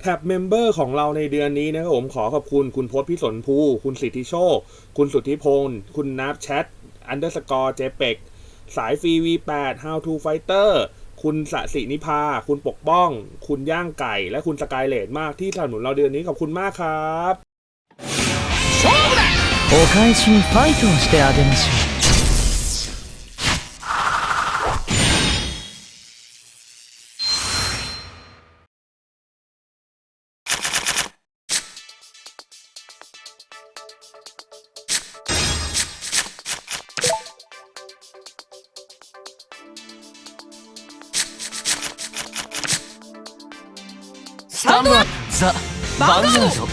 แท็บเมมเบอร์ของเราในเดือนนี้นะครับผมขอขอบคุณคุณพศพิสนภู คุณสิทธิโชค คุณสุทธิพงศ์คุณนับแชทอันเดอร์สกอร์เจเป็กสายฟรี V8 How to Fighter คุณสสินิพา คุณปกป้อง คุณย่างไก่ และคุณสกายเลดมากที่สนับสนุนเราเดือนนี้ขอบคุณมากครับ お返しにファイトをしてあげましょう スタンドアップザ・バンガードード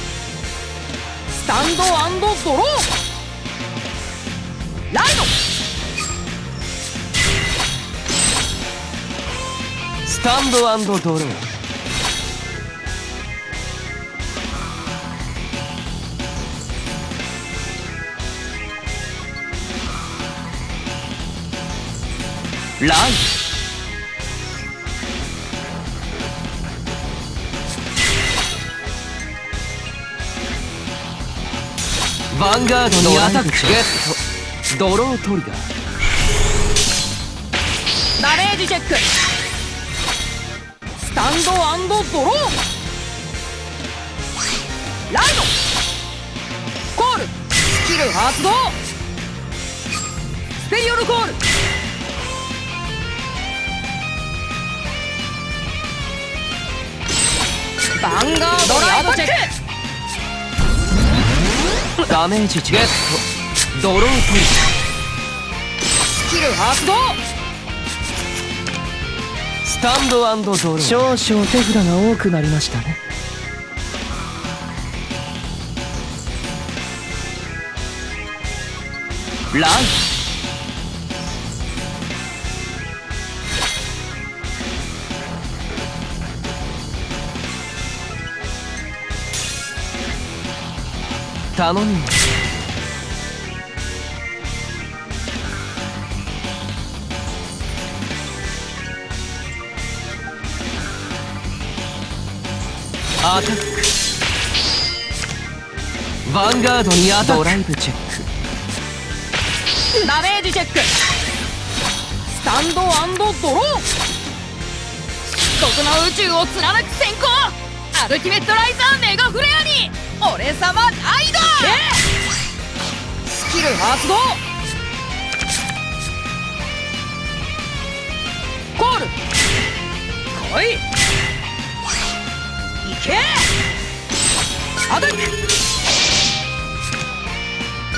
スタンドドローライドスタンドドロー。ライドヴァンガードにアタックゲット。ドロートリガー。ダメージチェック。スタンドドローライド。コール。スキル発動。スペリオルコール。ヴァンガードにアタック。ダメージゲットドロートスキル発動スタン。ドドロー少々手札が多くなりましたね。ライ頼みます。アタック。ヴァンガードにアタック。ドライブチェックダメージチェック。スタンドドロー極の宇宙を貫く閃光。アルティメットライザーメガフレアに俺様ライドスキル発動！コール！来い！行け！アタック！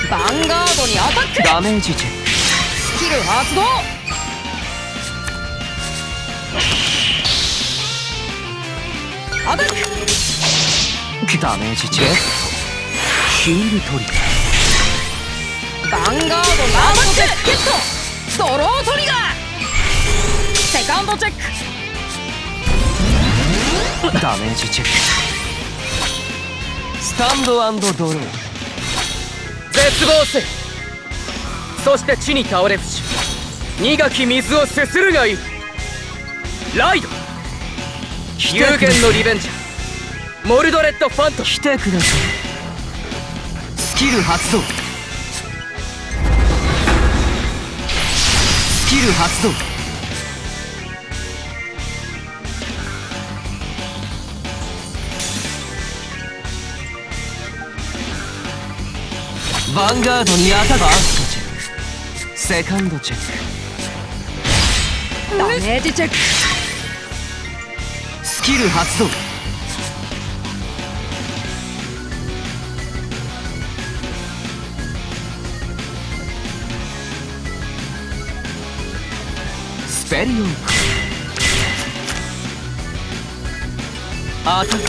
ヴァンガードにアタック！ダメージチェッスキル発動アタッククダメージチェックヒールトリガヴァンガードにアタックゲットドロートリガー。セカンドチェック。ーダメージチェック。スタンドドロー。絶望せい。そして地に倒れ伏し苦き水をすするがいい。ライド有限のリベンジ。ャーモルドレッド・ファント。来てください。スキル発動。スキル発動。ヴァンガードにアタットチェック。セカンドチェッダメージチェックキル発動スペリオン。アタック。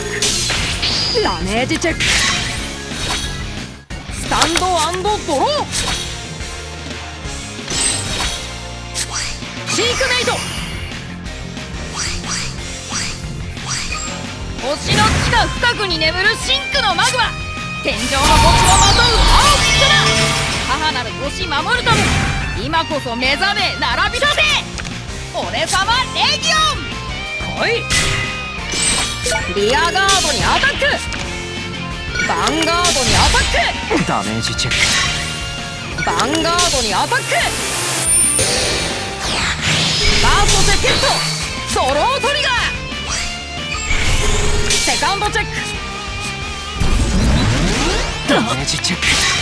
ダメージチェック。スタンドドローシークメイト。星の地下深くに眠るシンクのマグマ天井の僕をまとう青き力母なる星守るため今こそ目覚め並び立て俺様レギオン来い。リアガードにアタック。バンガードにアタック。ダメージチェック。バンガードにアタック。バーストでケット。ドロートリカウントチェックダメージチェック